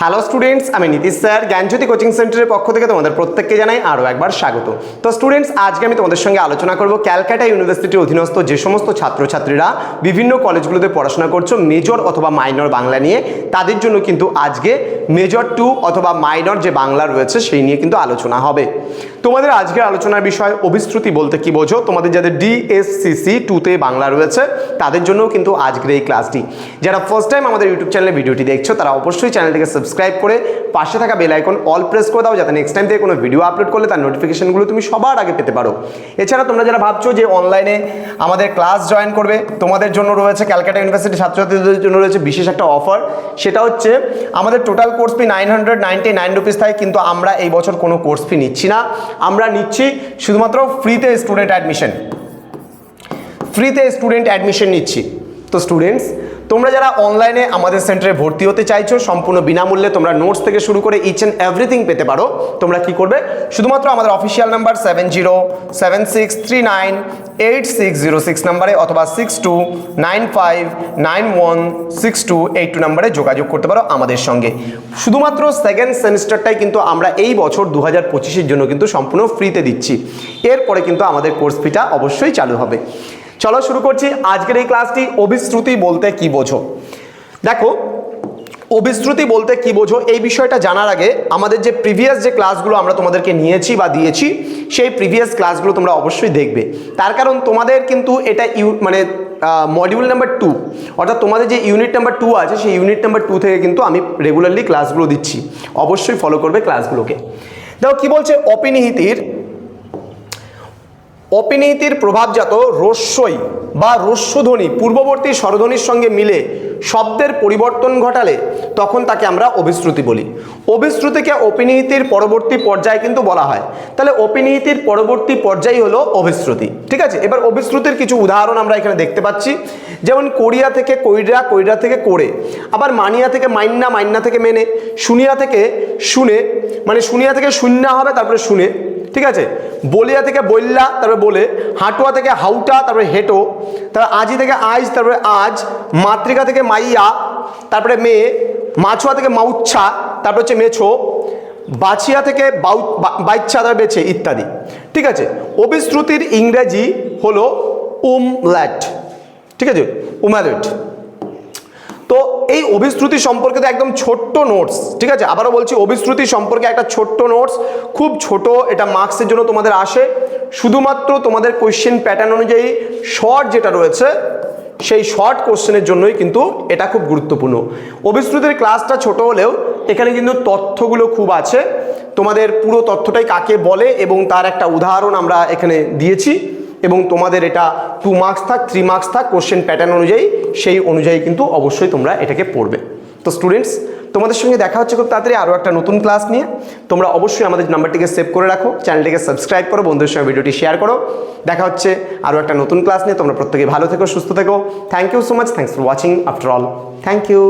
Hello students আমি Nitish sir, জ্ঞানজ্যোতি coaching সেন্টারের পক্ষ থেকে তোমাদের প্রত্যেককে জানাই আরও একবার স্বাগত। তো স্টুডেন্টস আজকে আমি তোমাদের সঙ্গে আলোচনা করব ক্যালকাটা ইউনিভার্সিটির অধীনস্থ যে সমস্ত ছাত্রছাত্রীরা বিভিন্ন কলেজগুলোতে পড়াশোনা করছ মেজর অথবা মাইনর বাংলা নিয়ে, তাদের জন্য কিন্তু আজকে মেজর টু অথবা মাইনর যে বাংলা রয়েছে সেই নিয়ে কিন্তু আলোচনা হবে। তোমাদের আজকের আলোচনার বিষয় অভিশ্রুতি বলতে কি বোঝো? তোমাদের যাদের ডিএসসিসি টুতে বাংলা রয়েছে, তাদের জন্যও কিন্তু আজকের এই ক্লাসটি। যারা ফার্স্ট টাইম আমাদের ইউটিউব চ্যানেলে ভিডিওটি দেখছ, তারা অবশ্যই চ্যানেলটিকে সাবস্ক্রাইব করে পাশে থাকা বেল আইকন অল প্রেস করে দাও, যাতে নেক্সট টাইম থেকে কোনো ভিডিও আপলোড করলে তার নোটিফিকেশনগুলো তুমি সবার আগে পেতে পারো। এছাড়া তোমরা যারা ভাবছ যে অনলাইনে আমাদের ক্লাস জয়েন করবে, তোমাদের জন্য রয়েছে ক্যালকাটা ইউনিভার্সিটি ছাত্রছাত্রীদের জন্য রয়েছে বিশেষ একটা অফার সেটা হচ্ছে আমাদের total course fee nine hundred ninety nine rupees থাকে কিন্তু আমরা এই বছর কোনো কোর্স ফি নিচ্ছি না। আমরা নিচ্ছি শুধুমাত্র ফ্রিতে স্টুডেন্ট অ্যাডমিশন ফ্রিতে স্টুডেন্ট অ্যাডমিশন নিচ্ছি। তো স্টুডেন্টস তোমরা যারা অনলাইনে আমাদের সেন্টারে ভর্তি হতে চাইছো, সম্পূর্ণ বিনামূল্যে তোমরা নোটস থেকে শুরু করে ইচ অ্যান্ড এভরিথিং পেতে পারো। তোমরা কি করবে? শুধুমাত্র আমাদের official number seven zero seven six three nine eight six zero six নাম্বারে অথবা six two nine five nine one six two eight two নাম্বারে যোগাযোগ করতে পারো আমাদের সঙ্গে। শুধুমাত্র সেকেন্ড সেমিস্টারটাই কিন্তু আমরা এই বছর দু হাজার পঁচিশের জন্য কিন্তু সম্পূর্ণ ফ্রিতে দিচ্ছি। এরপরে কিন্তু আমাদের কোর্স ফিটা অবশ্যই চালু হবে। চলো শুরু করছি আজকের এই ক্লাসটি অভিশ্রুতি বলতে কি বোঝো? দেখো, অভিশ্রুতি বলতে কি বোঝো? এই বিষয়টা জানার আগে আমাদের যে প্রিভিয়াস যে ক্লাসগুলো আমরা তোমাদেরকে নিয়েছি বা দিয়েছি, সেই প্রিভিয়াস ক্লাসগুলো তোমরা অবশ্যই দেখবে। তার কারণ তোমাদের কিন্তু এটা ইউ মানে মডিউল নাম্বার টু অর্থাৎ তোমাদের যে ইউনিট নাম্বার টু আছে, সেই ইউনিট নাম্বার টু থেকে কিন্তু আমি রেগুলারলি ক্লাসগুলো দিচ্ছি। অবশ্যই ফলো করবে ক্লাসগুলোকে দেখো, কি বলছে? অপিনিহিতির অপিনীতির প্রভাবজাত রস্যই বা রস্যধ্বনি পূর্ববর্তী স্বরধ্বনির সঙ্গে মিলে শব্দের পরিবর্তন ঘটালে তখন তাকে আমরা অভিশ্রুতি বলি। অভিশ্রুতিকে অপিনীতির পরবর্তী পর্যায়ে কিন্তু বলা হয়। তাহলে অপিনীতির পরবর্তী পর্যায় হলো অভিশ্রুতি। ঠিক আছে? এবার অভিশ্রুতির কিছু উদাহরণ আমরা এখানে দেখতে পাচ্ছি। যেমন কোরিয়া থেকে কৈরা কৈরা থেকে করে। আবার মানিয়া থেকে মাইন্না মাইন্না থেকে মেনে। শুনিয়া থেকে শুনে মানে শুনিয়া থেকে শূন্য হবে, তারপরে শুনে। ঠিক আছে? বলিয়া থেকে বললা তারপরে বলে, হাঁটুয়া থেকে হাউটা, তারপরে হেঁটো, তারপরে আজি থেকে আজ তারপরে আজ, মাতৃকা থেকে মাইয়া, তারপরে মেয়ে, মাছুয়া থেকে মাউচ্ছা, তারপরে হচ্ছে মেছো, বাছিয়া থেকে বাউ বাইচ্ছা, তারপরে বেছে, ইত্যাদি। ঠিক আছে? অভিশ্রুতির ইংরেজি হলো উমল্যাট ঠিক আছে? উম্যালেট এই অভিশ্রুতি সম্পর্কে তো একদম ছোট্ট নোটস ঠিক আছে? আবারও বলছি, অভিশ্রুতি সম্পর্কে একটা ছোট্ট নোটস খুব ছোট, এটা মার্কসের জন্য তোমাদের আসে। শুধুমাত্র তোমাদের কোয়েশ্চেন প্যাটার্ন অনুযায়ী শর্ট যেটা রয়েছে, সেই শর্ট কোশ্চেনের জন্যই কিন্তু এটা খুব গুরুত্বপূর্ণ। অভিশ্রুতির ক্লাসটা ছোট হলেও এখানে কিন্তু তথ্যগুলো খুব আছে। তোমাদের পুরো তথ্যটাই কাকে বলে এবং তার একটা উদাহরণ আমরা এখানে দিয়েছি। এবং তোমাদের এটা টু মার্কস থাক থ্রি মার্কস থাক কোশ্চেন প্যাটার্ন অনুযায়ী, সেই অনুযায়ী কিন্তু অবশ্যই তোমরা এটাকে পড়বে। তো স্টুডেন্টস তোমাদের সঙ্গে দেখা হচ্ছে খুব তাড়াতাড়ি আরও একটা নতুন ক্লাস নিয়ে। তোমরা অবশ্যই আমাদের নাম্বারটিকে সেভ করে রাখো চ্যানেলটিকে সাবস্ক্রাইব করো, বন্ধুদের সঙ্গে ভিডিওটি শেয়ার করো। দেখা হচ্ছে আরও একটা নতুন ক্লাস নিয়ে। তোমরা প্রত্যেকে ভালো থেকো, সুস্থ থেকো। Thank you so much thanks for watching after all thank you